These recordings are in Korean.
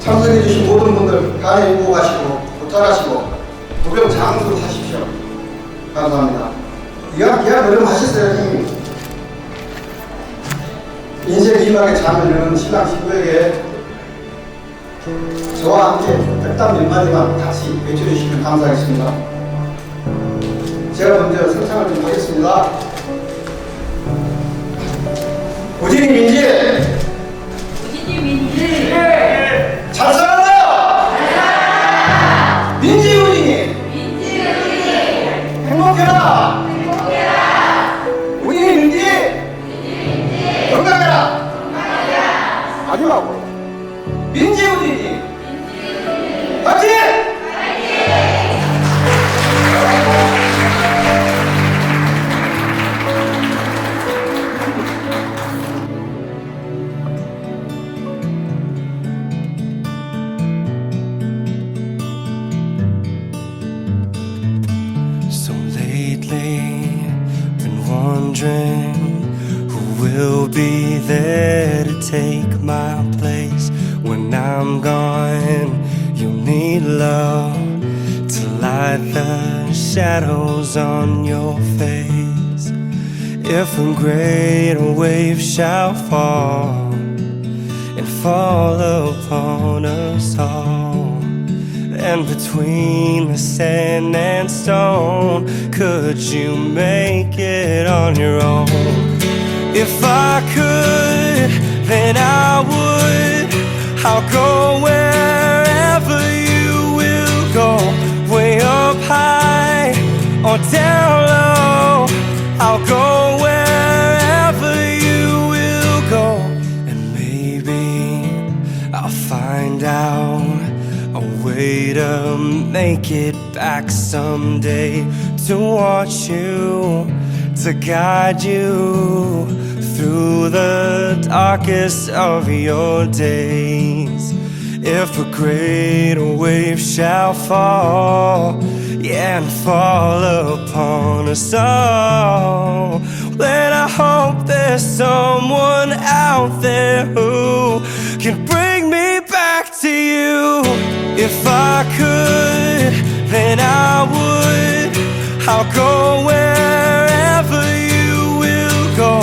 참석해 주신 모든 분들 간에 입고 가시고 도착하시고 부병 장수로 사십시오. 감사합니다. 이왕 기왕 그럼 하셨어야지. 인생 이막에 잠을 이루는 신랑 신부에게 저와 함께 백담 몇 마디만 같이 외쳐주시면 감사하겠습니다. 제가 먼저 선창을 좀 하겠습니다. 우진이 민지! 우진이! 파이팅! So lately, been wondering who will be there to take my light the shadows on your face. If a great wave shall fall and fall upon us all. And between the sand and stone, could you make it on your own? If I could, then I would. I'll go wherever make it back someday to watch you, to guide you through the darkest of your days. If a great wave shall fall, yeah, and fall upon us all, then I hope there's someone out there who can bring me back to you. If I could, then I would. I'll go wherever you will go,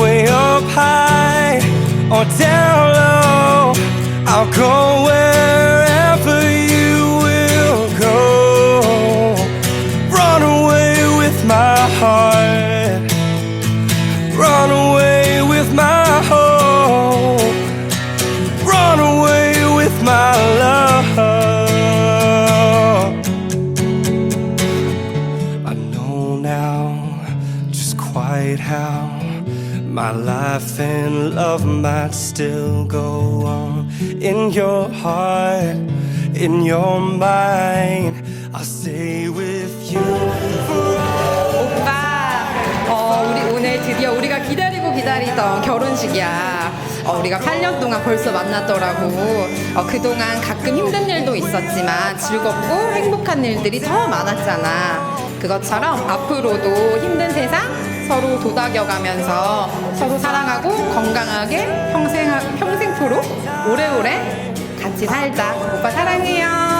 way up high or down low. I'll go and love might still go on. In your heart, in your mind, I'll stay with you 오빠, 어, 우리 오늘 드디어 우리가 기다리고 기다리던 결혼식이야. 어, 우리가 8년 동안 벌써 만났더라고. 어, 그동안 가끔 힘든 일도 있었지만 즐겁고 행복한 일들이 더 많았잖아. 그것처럼 앞으로도 힘든 세상 서로 도닥여가면서 서로 사랑하고 건강하게 평생, 평생토록 오래오래 같이 살자. 오빠 사랑해요.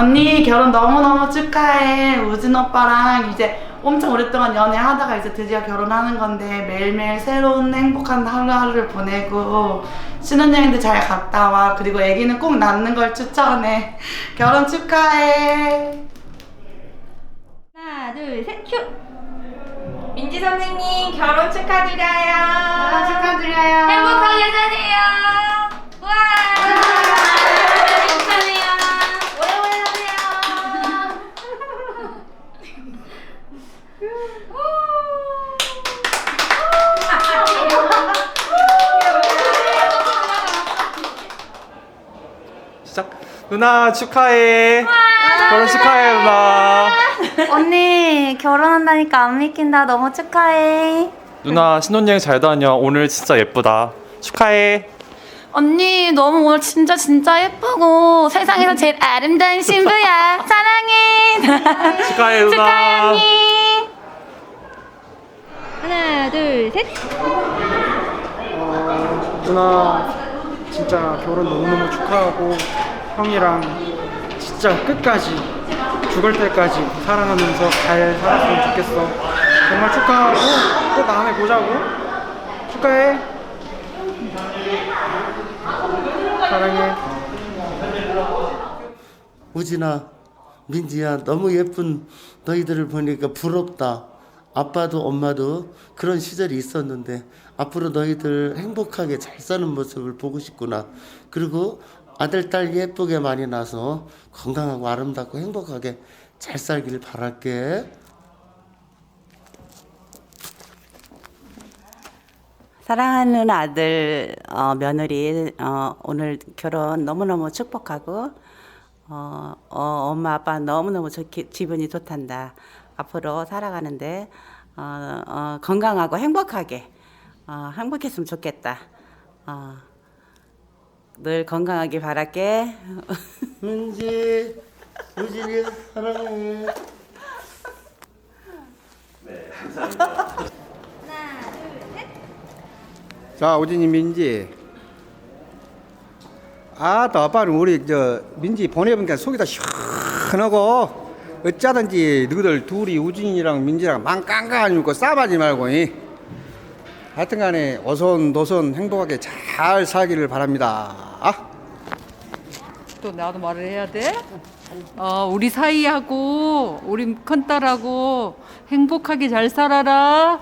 언니 결혼 너무너무 축하해. 우진 오빠랑 이제 엄청 오랫동안 연애하다가 이제 드디어 결혼하는 건데 매일매일 새로운 행복한 하루하루를 보내고 신혼여행도 잘 갔다 와. 그리고 아기는 꼭 낳는 걸 추천해. 결혼 축하해. 하나 둘 셋 큐! 민지 선생님 결혼 축하드려요 축하드려요. 행복하게 사세요 와 축하해요 오래오래 사세요 시작. 누나 축하해. 결혼 축하해 누나. 언니 결혼한다니까 안 믿긴다. 너무 축하해. 누나 신혼여행 잘 다녀. 오늘 진짜 예쁘다. 축하해. 언니 너무 오늘 진짜 진짜 예쁘고 세상에서 제일 아름다운 신부야. 사랑해. 축하해 누나. 축하해 언니. 하나, 둘, 셋. 누나 진짜 결혼 너무너무 축하하고 형이랑 진짜 끝까지 죽을 때까지 사랑하면서 잘 살았으면 좋겠어. 정말 축하하고 또 다음에 보자고. 축하해. 사랑해. 우진아, 민지야, 너무 예쁜 너희들을 보니까 부럽다. 아빠도 엄마도 그런 시절이 있었는데 앞으로 너희들 행복하게 잘 사는 모습을 보고 싶구나. 그리고 아들, 딸 예쁘게 많이 낳아서 건강하고 아름답고 행복하게 잘 살길 바랄게. 사랑하는 아들 어, 며느리 어, 오늘 결혼 너무너무 축복하고 어, 어, 엄마 아빠 너무너무 좋게, 기분이 좋단다. 앞으로 살아가는데 어, 어, 건강하고 행복하게 어, 행복했으면 좋겠다. 어, 늘 건강하게 바랄게. 민지, 우진이 사랑해. 자, 우진이 민지. 아, 또 아빠는 우리 저 민지 보내보니까 속이 다 시원하고 어쩌든지 너희들 둘이 우진이랑 민지랑 망깡깡하니까 싸우지 말고 이. 하여튼 간에 오손도손 행복하게 잘 살기를 바랍니다. 아. 또 나도 말을 해야 돼? 어, 우리 사이하고 우리 큰딸하고 행복하게 잘 살아라.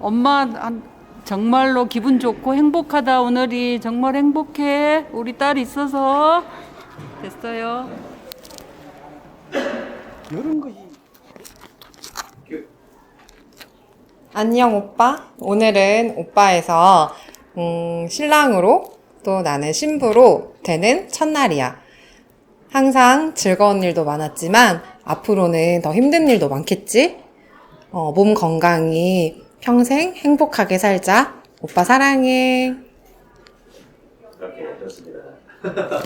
엄마 한- 정말로 기분 좋고 행복하다 오늘이 정말 행복해. 우리 딸 있어서 됐어요. 이런 것이 안녕 오빠. 오늘은 오빠에서 음, 신랑으로 또 나는 신부로 되는 첫날이야. 항상 즐거운 일도 많았지만 앞으로는 더 힘든 일도 많겠지? 어, 몸 건강히 평생 행복하게 살자. 오빠 사랑해.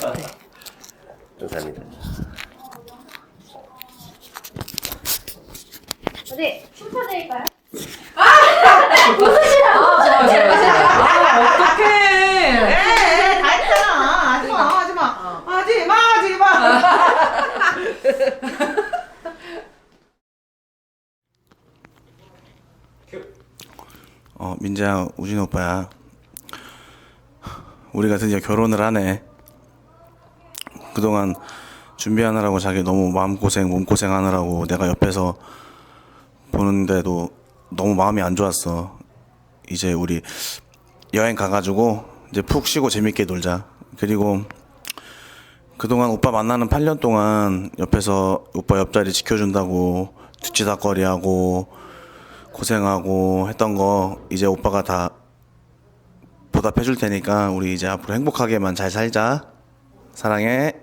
감사합니다. 어디? 춤춰드릴까요? 어, 민재야, 우진 오빠야. 우리가 드디어 결혼을 하네. 그동안 준비하느라고 자기 너무 마음고생, 몸고생 하느라고 내가 옆에서 보는데도 너무 마음이 안 좋았어. 이제 우리 여행 가가지고 이제 푹 쉬고 재밌게 놀자. 그리고 그동안 오빠 만나는 8년 동안 옆에서 오빠 옆자리 지켜준다고 뒤치다거리하고 고생하고 했던 거 이제 오빠가 다 보답해 줄 테니까 우리 이제 앞으로 행복하게만 잘 살자. 사랑해.